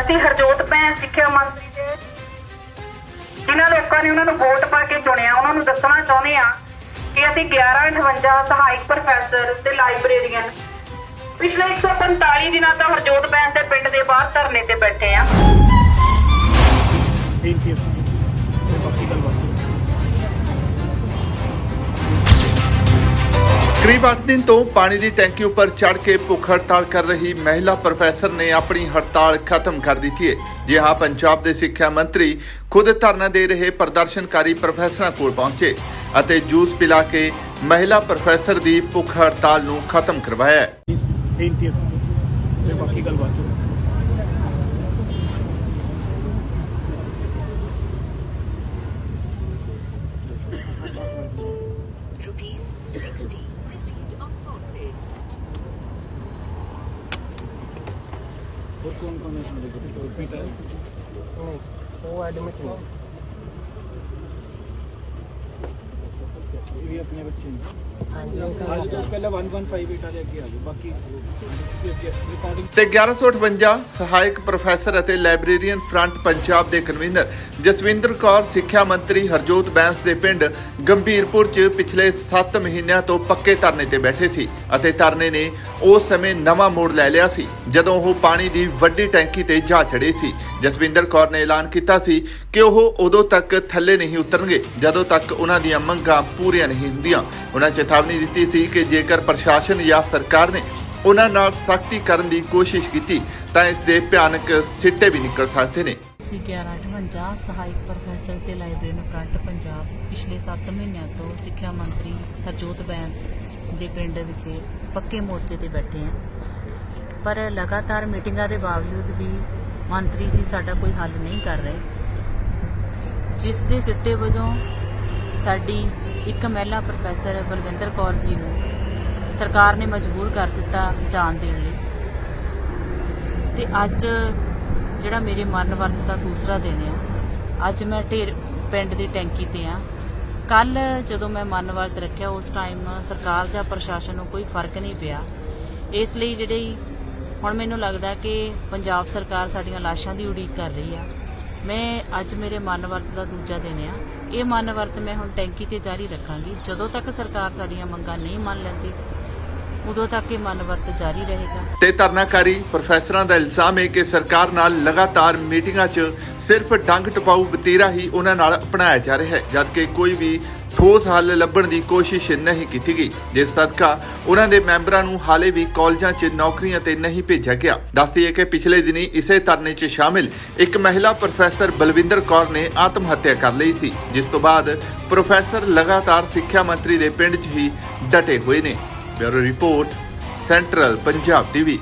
ਅਸੀਂ ਹਰਜੋਤ ਭੈਣ ਸਿੱਖਿਆ ਮੰਤਰੀ ਦੇ ਜਿਨ੍ਹਾਂ ਲੋਕਾਂ ਨੇ ਉਹਨਾਂ ਨੂੰ ਵੋਟ ਪਾ ਕੇ ਚੁਣਿਆ, ਉਹਨਾਂ ਨੂੰ ਦੱਸਣਾ ਚਾਹੁੰਦੇ ਆ ਕਿ ਅਸੀਂ 1158 ਸਹਾਇਕ ਪ੍ਰੋਫੈਸਰ ਤੇ ਲਾਇਬ੍ਰੇਰੀਅਨ ਪਿਛਲੇ 145 ਦਿਨਾਂ ਤੋਂ ਹਰਜੋਤ ਭੈਣ ਦੇ ਪਿੰਡ ਦੇ ਬਾਹਰ ਧਰਨੇ ਤੇ ਬੈਠੇ ਆ ਕਰੀਬ 8 ਦਿਨ ਤੋਂ ਪਾਣੀ ਦੀ ਟੈਂਕੀ ਉੱਪਰ ਚੜ ਕੇ ਭੁੱਖ ਹੜਤਾਲ ਕਰ ਰਹੀ ਮਹਿਲਾ ਪ੍ਰੋਫੈਸਰ ਨੇ ਆਪਣੀ ਹੜਤਾਲ ਖਤਮ ਕਰ ਦਿੱਤੀ ਹੈ। ਜਿਹਾ ਪੰਜਾਬ ਦੇ ਸਿੱਖਿਆ ਮੰਤਰੀ ਖੁਦ ਧਰਨਾ ਦੇ ਰਹੇ ਪ੍ਰਦਰਸ਼ਨਕਾਰੀ ਪ੍ਰੋਫੈਸਰਾਂ ਕੋਲ ਪਹੁੰਚੇ ਅਤੇ ਜੂਸ ਪਿਲਾ ਕੇ ਮਹਿਲਾ ਪ੍ਰੋਫੈਸਰ ਦੀ ਭੁੱਖ ਹੜਤਾਲ ਨੂੰ ਖਤਮ ਕਰਵਾਇਆ ਹੈ। ਕੌਣ ਕੌਣ ਹੈ ਤੁਹਾਡੇ ਕੋਲ? ਨਹੀਂ ਉਹ ਐਡਮਿਟ ਨਹੀਂ। ਇਹ ਵੀ ਆਪਣੇ ਬੱਚੇ ਨੇ। ਅੱਜ ਤੋਂ ਪਹਿਲਾਂ 1158 ਵਾਲੇ ਅੱਗੇ ਆ ਜਾਓ ਬਾਕੀ ਰਿਕਾਰਡਿੰਗ ਤੇ 1158 ਸਹਾਇਕ ਪ੍ਰੋਫੈਸਰ ਅਤੇ ਲਾਇਬ੍ਰੇਰੀਅਨ ਫਰੰਟ ਪੰਜਾਬ ਦੇ ਕਨਵੀਨਰ ਜਸਵਿੰਦਰ ਕੌਰ, ਸਿੱਖਿਆ ਮੰਤਰੀ ਹਰਜੋਤ ਬੈਂਸ ਦੇ ਪਿੰਡ ਗੰਭੀਰਪੁਰ 'ਚ ਪਿਛਲੇ 7 ਮਹੀਨਿਆਂ ਤੋਂ ਪੱਕੇ ਧਰਨੇ ਤੇ ਬੈਠੇ ਸੀ ਅਤੇ ਧਰਨੇ ਨੇ ਉਸ ਸਮੇਂ ਨਵਾਂ ਮੋੜ ਲੈ ਲਿਆ ਸੀ, ਜਦੋਂ ਉਹ ਪਾਣੀ ਦੀ ਵੱਡੀ ਟੈਂਕੀ ਤੇ ਜਾ ਚੜੇ ਸੀ। ਜਸਵਿੰਦਰ ਕੌਰ ਨੇ ਐਲਾਨ ਕੀਤਾ ਸੀ ਕਿ ਉਹ ਉਦੋਂ ਤੱਕ ਥੱਲੇ ਨਹੀਂ ਉਤਰਨਗੇ, ਜਦੋਂ ਤੱਕ ਉਹਨਾਂ ਦੀਆਂ ਮੰਗਾਂ ਪੂਰੀਆਂ ਨਹੀਂ ਹੁੰਦੀਆਂ। ਉਹਨਾਂ ਚੇਤਾਵਨੀ ਦਿੱਤੀ ਸੀ ਕਿ ਜੇਕਰ ਪ੍ਰਸ਼ਾਸਨ ਜਾਂ ਸਰਕਾਰ ਨੇ ਉਹਨਾਂ ਨਾਲ ਸਖਤੀ ਕਰਨ ਦੀ ਕੋਸ਼ਿਸ਼ ਕੀਤੀ, ਤਾਂ ਇਸ ਦੇ ਭਿਆਨਕ ਸਿੱਟੇ ਵੀ ਨਿਕਲ ਸਕਦੇ ਨੇ। ਅਸੀਂ 1158 ਸਹਾਇਕ ਪ੍ਰੋਫੈਸਰ ਤੇ ਲਾਇਬ੍ਰੇਰੀਅਨ ਫਰੰਟ ਪੰਜਾਬ, ਪਿਛਲੇ 7 ਮਹੀਨਿਆਂ ਤੋਂ ਸਿੱਖਿਆ ਮੰਤਰੀ ਹਰਜੋਤ ਬੈਂਸ ਦੇ ਪਿੰਡ ਵਿੱਚ ਪੱਕੇ ਮੋਰਚੇ ਤੇ ਬੈਠੇ ਹਾਂ ਪਰ ਲਗਾਤਾਰ ਮੀਟਿੰਗਾਂ ਦੇ ਬਾਵਜੂਦ ਵੀ ਮੰਤਰੀ ਜੀ ਸਾਡਾ ਕੋਈ ਹੱਲ ਨਹੀਂ ਕਰ ਰਹੇ। ਜਿਸ ਦੇ ਸਿੱਟੇ ਵਜੋਂ ਸਾਡੀ ਇੱਕ ਮਹਿਲਾ ਪ੍ਰੋਫੈਸਰ ਬਲਵਿੰਦਰ ਕੌਰ ਜੀ ਨੂੰ ਸਰਕਾਰ ਨੇ ਮਜਬੂਰ ਕਰ ਦਿੱਤਾ ਜਾਨ ਦੇਣ ਲਈ। ਤੇ ਅੱਜ ਜਿਹੜਾ ਮੇਰੇ ਮਰਨ ਵਰਤ ਦਾ ਦੂਸਰਾ ਦਿਨ ਆ, ਅੱਜ ਮੈਂ ਢੇਰ ਪਿੰਡ ਦੀ ਟੈਂਕੀ ਤੇ ਆ। ਕੱਲ ਜਦੋਂ ਮੈਂ ਮਰਨ ਵਰਤ ਰੱਖਿਆ, ਉਸ ਟਾਈਮ ਸਰਕਾਰ ਜਾਂ ਪ੍ਰਸ਼ਾਸਨ ਨੂੰ ਕੋਈ ਫ਼ਰਕ ਨਹੀਂ ਪਿਆ। ਇਸ ਲਈ ਜਿਹੜੀ ਹੁਣ ਮੈਨੂੰ ਲੱਗਦਾ ਕਿ ਪੰਜਾਬ ਸਰਕਾਰ ਸਾਡੀਆਂ ਲਾਸ਼ਾਂ ਦੀ ਉਡੀਕ ਕਰ ਰਹੀ ਆ। ਮੈਂ ਅੱਜ ਮੇਰੇ ਮਰਨ ਵਰਤ ਦਾ ਦੂਜਾ ਦਿਨ ਆ। ਇਹ ਮਰਨ ਵਰਤ ਮੈਂ ਹੁਣ ਟੈਂਕੀ ਤੇ ਜਾਰੀ ਰੱਖਾਂਗੀ। ਜਦੋਂ ਤੱਕ ਸਰਕਾਰ ਸਾਡੀਆਂ ਮੰਗਾਂ ਨਹੀਂ ਮੰਨ ਲੈਂਦੀ, ਉਦੋਂ ਤੱਕ ਇਹ ਮਰਨ ਵਰਤ ਜਾਰੀ ਰਹੇਗਾ। ਤੇ ਧਰਨਾਕਾਰੀ ਪ੍ਰੋਫੈਸਰਾਂ ਦਾ ਇਲਜ਼ਾਮ ਹੈ ਕਿ ਸਰਕਾਰ ਨਾਲ ਲਗਾਤਾਰ ਮੀਟਿੰਗਾਂ 'ਚ ਸਿਰਫ ਡੰਗ ਟਪਾਊ ਬਤੀਰਾ ਹੀ ਉਹਨਾਂ ਨਾਲ ਅਪਣਾਇਆ ਜਾ ਰਿਹਾ ਹੈ, ਜਦਕਿ ਕੋਈ ਵੀ ਠੋਸ ਹੱਲ ਲੱਭਣ ਦੀ ਕੋਸ਼ਿਸ਼ ਨਹੀਂ ਕੀਤੀ ਗਈ। ਜਿਸ ਸਦਕਾ ਉਹਨਾਂ ਦੇ ਮੈਂਬਰਾਂ ਨੂੰ ਹਾਲੇ ਵੀ ਕਾਲਜਾਂ 'ਚ ਨੌਕਰੀਆਂ ਤੇ ਨਹੀਂ ਭੇਜਿਆ ਗਿਆ। ਦੱਸੀਏ ਕਿ ਪਿਛਲੇ ਦਿਨੀ ਇਸੇ ਧਰਨੇ 'ਚ ਸ਼ਾਮਿਲ ਇੱਕ ਮਹਿਲਾ ਪ੍ਰੋਫੈਸਰ ਬਲਵਿੰਦਰ ਕੌਰ ਨੇ ਆਤਮ ਹੱਤਿਆ ਕਰ ਲਈ ਸੀ, ਜਿਸ ਤੋਂ ਬਾਅਦ ਪ੍ਰੋਫੈਸਰ ਲਗਾਤਾਰ ਸਿੱਖਿਆ ਮੰਤਰੀ ਦੇ ਪਿੰਡ 'ਚ ਹੀ ਡਟੇ ਹੋਏ ਨੇ। Bureau report, central Punjab TV.